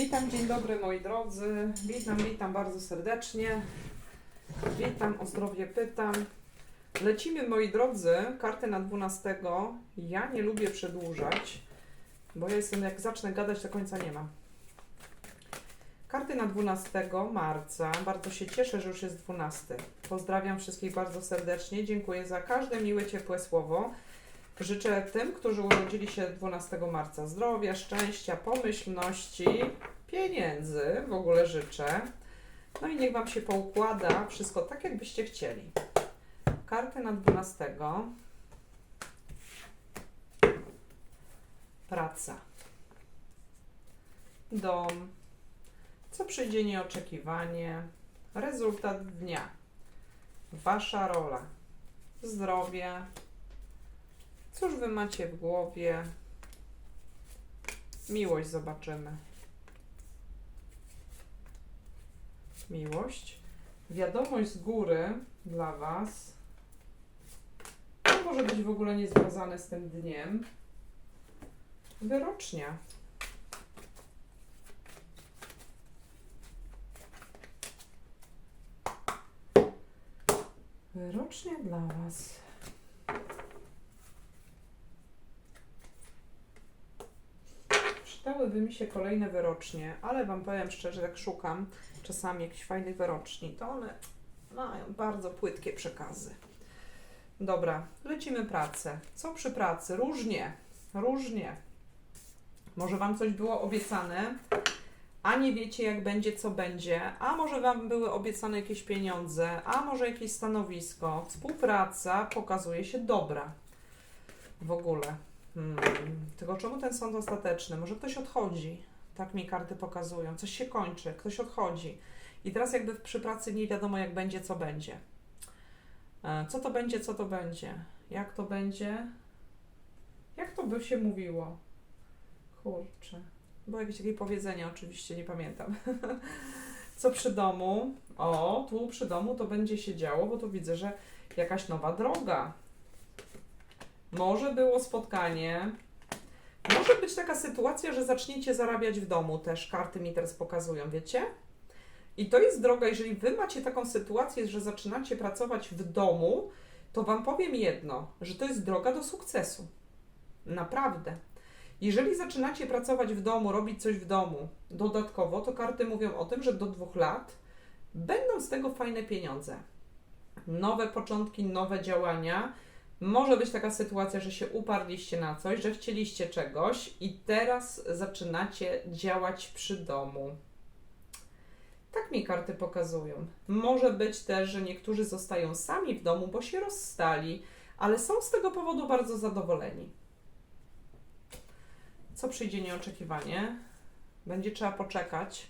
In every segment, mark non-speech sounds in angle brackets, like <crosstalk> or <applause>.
Witam, dzień dobry moi drodzy. Witam, witam bardzo serdecznie. Witam, o zdrowie pytam. Lecimy moi drodzy, karty na 12. Ja nie lubię przedłużać, bo ja jestem, jak zacznę gadać, to końca nie ma. Karty na 12 marca. Bardzo się cieszę, że już jest 12. Pozdrawiam wszystkich bardzo serdecznie. Dziękuję za każde miłe, ciepłe słowo. Życzę tym, którzy urodzili się 12 marca zdrowia, szczęścia, pomyślności, pieniędzy, w ogóle życzę. No i niech Wam się poukłada wszystko tak, jakbyście chcieli. Karty na 12. Praca. Dom. Co przyjdzie nieoczekiwanie. Rezultat dnia. Wasza rola. Zdrowie. Cóż wy macie w głowie? Miłość zobaczymy. Miłość. Wiadomość z góry dla Was. To może być w ogóle niezwiązane z tym dniem. Wyrocznia. Wyrocznia dla Was. Przydałyby mi się kolejne wyrocznie, ale Wam powiem szczerze, jak szukam czasami jakichś fajnych wyroczni, to one mają bardzo płytkie przekazy. Dobra, lecimy pracę. Co przy pracy? Różnie, różnie. Może Wam coś było obiecane, a nie wiecie jak będzie, co będzie, a może Wam były obiecane jakieś pieniądze, a może jakieś stanowisko. Współpraca pokazuje się dobra. W ogóle. Hmm. Tylko czemu ten sąd ostateczny? Może ktoś odchodzi. Tak mi karty pokazują. Coś się kończy, ktoś odchodzi. I teraz jakby przy pracy nie wiadomo jak będzie, co będzie. E, Co to będzie, co to będzie? Jak to będzie? Jak to by się mówiło? Kurczę. Było jakieś takie powiedzenie, oczywiście, nie pamiętam. <laughs> Co przy domu? O, tu przy domu to będzie się działo, bo tu widzę, że jakaś nowa droga. Może było spotkanie. Może być taka sytuacja, że zaczniecie zarabiać w domu. Też karty mi teraz pokazują, wiecie? I to jest droga, jeżeli wy macie taką sytuację, że zaczynacie pracować w domu, to wam powiem jedno, że to jest droga do sukcesu. Naprawdę. Jeżeli zaczynacie pracować w domu, robić coś w domu dodatkowo, to karty mówią o tym, że do dwóch lat będą z tego fajne pieniądze. Nowe początki, nowe działania. Może być taka sytuacja, że się uparliście na coś, że chcieliście czegoś i teraz zaczynacie działać przy domu. Tak mi karty pokazują. Może być też, że niektórzy zostają sami w domu, bo się rozstali, ale są z tego powodu bardzo zadowoleni. Co przyjdzie nieoczekiwanie? Będzie trzeba poczekać.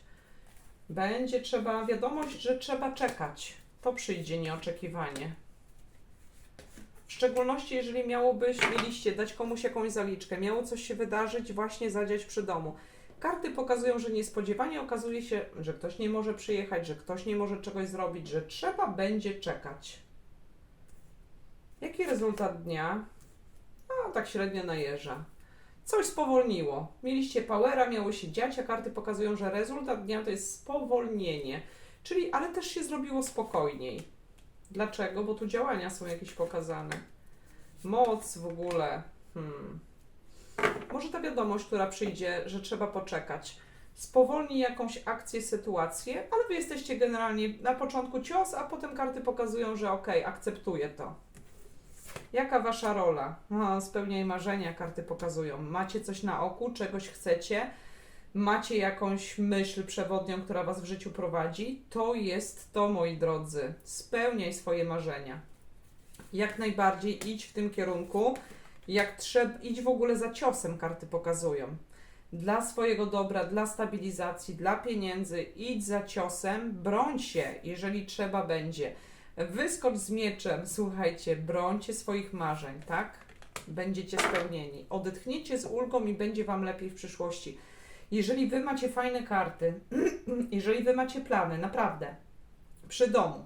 Będzie trzeba, wiadomość, że trzeba czekać. To przyjdzie nieoczekiwanie. W szczególności, jeżeli miałobyś, mieliście dać komuś jakąś zaliczkę, miało coś się wydarzyć, właśnie zadziać przy domu. Karty pokazują, że niespodziewanie okazuje się, że ktoś nie może przyjechać, że ktoś nie może czegoś zrobić, że trzeba będzie czekać. Jaki rezultat dnia? A, tak średnio najeżdża. Coś spowolniło. Mieliście powera, miało się dziać, a karty pokazują, że rezultat dnia to jest spowolnienie. Czyli, ale też się zrobiło spokojniej. Dlaczego? Bo tu działania są jakieś pokazane. Moc w ogóle. Hmm. Może ta wiadomość, która przyjdzie, że trzeba poczekać, spowolni jakąś akcję, sytuację, ale wy jesteście generalnie na początku cios, a potem karty pokazują, że okej, akceptuję to. Jaka wasza rola? No, spełniaj marzenia, karty pokazują. Macie coś na oku, czegoś chcecie, macie jakąś myśl przewodnią, która was w życiu prowadzi. To jest to, moi drodzy. Spełniaj swoje marzenia. Jak najbardziej idź w tym kierunku. Jak trzeba, idź w ogóle za ciosem, karty pokazują. Dla swojego dobra, dla stabilizacji, dla pieniędzy, idź za ciosem, broń się, jeżeli trzeba będzie. Wyskocz z mieczem, słuchajcie, brońcie swoich marzeń, tak? Będziecie spełnieni. Odetchniecie z ulgą i będzie Wam lepiej w przyszłości. Jeżeli Wy macie fajne karty, <clears throat> jeżeli Wy macie plany, naprawdę, przy domu,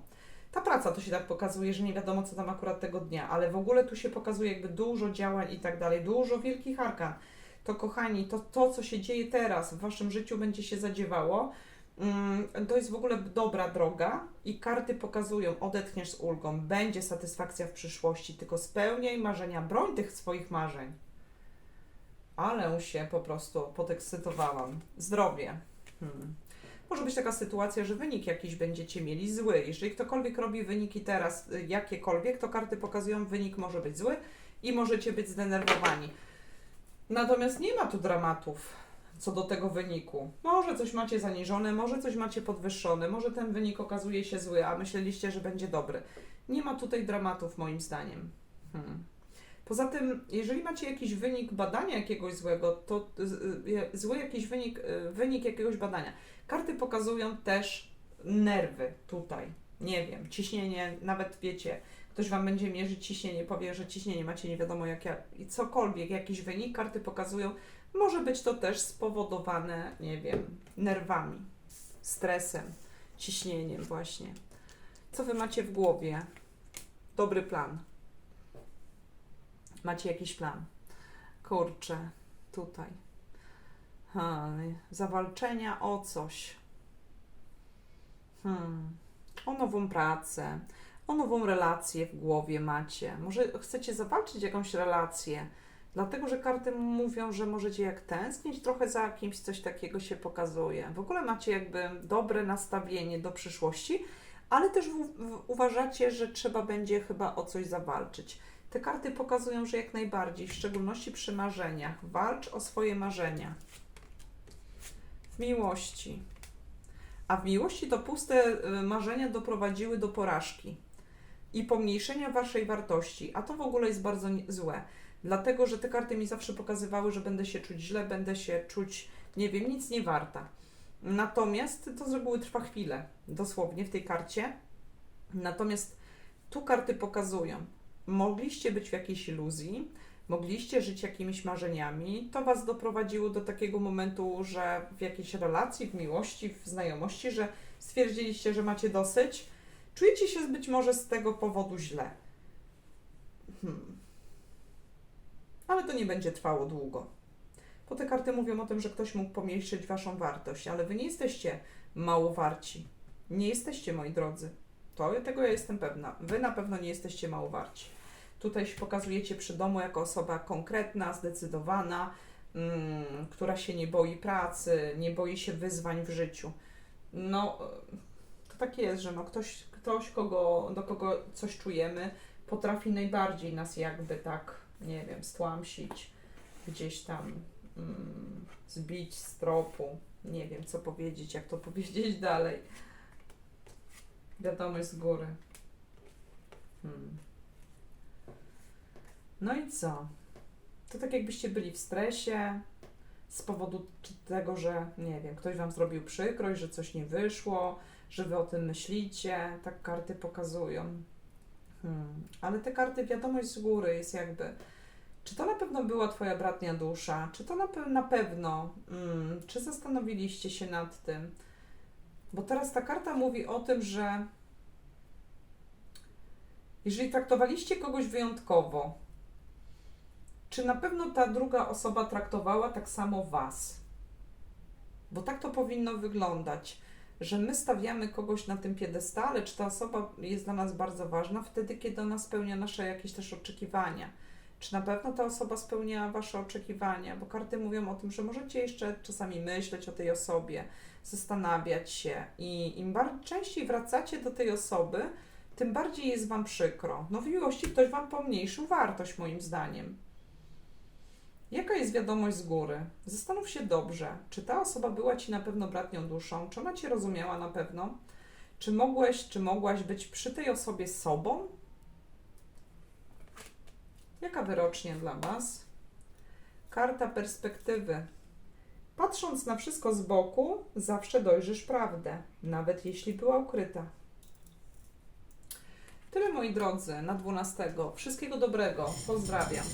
ta praca to się tak pokazuje, że nie wiadomo, co tam akurat tego dnia, ale w ogóle tu się pokazuje jakby dużo działań i tak dalej, dużo wielkich arkan. to kochani, to, to co się dzieje teraz w waszym życiu będzie się zadziewało. Mm, To jest w ogóle dobra droga i karty pokazują, odetchniesz z ulgą, będzie satysfakcja w przyszłości, tylko spełniaj marzenia, broń tych swoich marzeń. Ale się po prostu podekscytowałam. Zdrowie. Hmm. Może być taka sytuacja, że wynik jakiś będziecie mieli zły. Jeżeli ktokolwiek robi wyniki teraz, y, jakiekolwiek, to karty pokazują, wynik może być zły i możecie być zdenerwowani. Natomiast nie ma tu dramatów co do tego wyniku. Może coś macie zaniżone, może coś macie podwyższone, może ten wynik okazuje się zły, a myśleliście, że będzie dobry. Nie ma tutaj dramatów, moim zdaniem. Hmm. Poza tym, jeżeli macie jakiś wynik badania jakiegoś złego, to y, zły jakiś wynik, y, wynik jakiegoś badania. Karty pokazują też nerwy tutaj. Nie wiem, ciśnienie, nawet wiecie, ktoś Wam będzie mierzyć ciśnienie, powie, że ciśnienie macie nie wiadomo jakie, i cokolwiek, jakiś wynik, karty pokazują, może być to też spowodowane, nie wiem, nerwami, stresem, ciśnieniem właśnie. Co Wy macie w głowie? Dobry plan. Macie jakiś plan? Kurczę, tutaj. Ha, zawalczenia o coś. Hmm. O nową pracę, o nową relację w głowie macie. Może chcecie zawalczyć jakąś relację, dlatego że karty mówią, że możecie jak tęsknić trochę za kimś, coś takiego się pokazuje. W ogóle macie jakby dobre nastawienie do przyszłości, ale też uważacie, że trzeba będzie chyba o coś zawalczyć. Te karty pokazują, że jak najbardziej, w szczególności przy marzeniach, walcz o swoje marzenia. W miłości. A w miłości to puste y, marzenia doprowadziły do porażki i pomniejszenia waszej wartości, a to w ogóle jest bardzo złe. Dlatego, że te karty mi zawsze pokazywały, że będę się czuć źle, będę się czuć, nie wiem, nic nie warta. Natomiast to z reguły trwa chwilę, dosłownie w tej karcie. Natomiast tu karty pokazują, mogliście być w jakiejś iluzji, mogliście żyć jakimiś marzeniami, to Was doprowadziło do takiego momentu, że w jakiejś relacji, w miłości, w znajomości, że stwierdziliście, że macie dosyć, czujecie się być może z tego powodu źle. Hmm. Ale to nie będzie trwało długo. Bo te karty mówią o tym, że ktoś mógł pomniejszyć Waszą wartość, ale Wy nie jesteście mało warci. Nie jesteście, moi drodzy. To, tego ja jestem pewna. Wy na pewno nie jesteście mało warci. Tutaj się pokazujecie przy domu jako osoba konkretna, zdecydowana, mm, która się nie boi pracy, nie boi się wyzwań w życiu. No, to tak jest, że no ktoś, ktoś kogo, do kogo coś czujemy, potrafi najbardziej nas jakby tak, nie wiem, stłamsić, gdzieś tam mm, zbić z tropu. Nie wiem, co powiedzieć, jak to <laughs> powiedzieć dalej. Wiadomość z góry. Hmm. No i co? To tak jakbyście byli w stresie z powodu tego, że nie wiem, ktoś wam zrobił przykrość, że coś nie wyszło, że wy o tym myślicie, tak karty pokazują. Hmm. Ale te karty, wiadomość z góry jest jakby, czy to na pewno była twoja bratnia dusza, czy to na, pe- na pewno, mm, czy zastanowiliście się nad tym? Bo teraz ta karta mówi o tym, że jeżeli traktowaliście kogoś wyjątkowo, czy na pewno ta druga osoba traktowała tak samo Was? Bo tak to powinno wyglądać, że my stawiamy kogoś na tym piedestale, czy ta osoba jest dla nas bardzo ważna wtedy, kiedy ona spełnia nasze jakieś też oczekiwania. Czy na pewno ta osoba spełniała Wasze oczekiwania? Bo karty mówią o tym, że możecie jeszcze czasami myśleć o tej osobie, zastanawiać się i im częściej wracacie do tej osoby, tym bardziej jest Wam przykro. No w miłości ktoś Wam pomniejszył wartość, moim zdaniem. Jaka jest wiadomość z góry? Zastanów się dobrze, czy ta osoba była Ci na pewno bratnią duszą, czy ona Cię rozumiała na pewno, czy mogłeś, czy mogłaś być przy tej osobie sobą? Jaka wyrocznia dla Was? Karta perspektywy. Patrząc na wszystko z boku, zawsze dojrzysz prawdę, nawet jeśli była ukryta. Tyle moi drodzy na 12. Wszystkiego dobrego. Pozdrawiam.